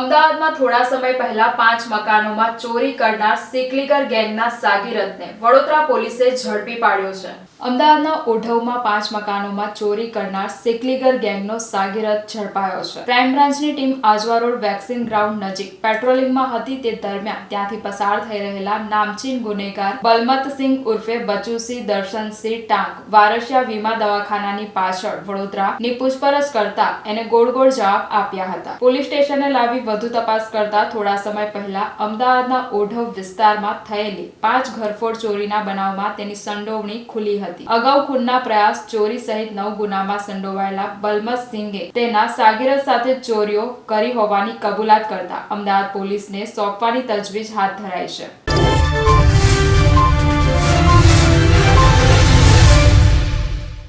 અમદાવાદમાં થોડા સમય પહેલા પાંચ મકાનોમાં ચોરી કરનાર સિકલીગર ગેંગના સાગીરથને વડોદરા પોલીસે ઝડપી પાડ્યો છે. અમદાવાદના ઓઢવમાં પાંચ મકાનોમાં ચોરી કરનાર સિકલીગર ગેંગનો સાગીરથ ઝડપાયો છે. ક્રાઇમ બ્રાન્ચની ટીમ આજવા વેક્સિન ગ્રાઉન્ડ નજીક પેટ્રોલિંગમાં હતી તે દરમિયાન ત્યાંથી પસાર થઈ રહેલા નામચીન ગુનેગાર બલમતસિંહ ઉર્ફે બચુસિંહ દર્શનસિંહ ટાંક વારસિયા વીમા દવાખાનાની પાછળ વડોદરાની પૂછપરછ કરતા એને ગોળ ગોળ જવાબ આપ્યા હતા. પોલીસ સ્ટેશને લાવી વધુ તપાસ કરતા થોડા સમય પહેલા અમદાવાદના ઓઢવ વિસ્તારમાં થયેલી પાંચ ઘરફોડ ચોરીના બનાવમાં તેની સંડોવણી ખુલી હતી. અગાઉ ખૂનના પ્રયાસ ચોરી સહિત નવ ગુનામાં સંડોવાયેલા બલમત સિંઘે તેના સાગીરત સાથે ચોરીઓ કરી હોવાની કબૂલાત કરતા અમદાવાદ પોલીસને સોંપવાની તજવીજ હાથ ધરાઈ છે.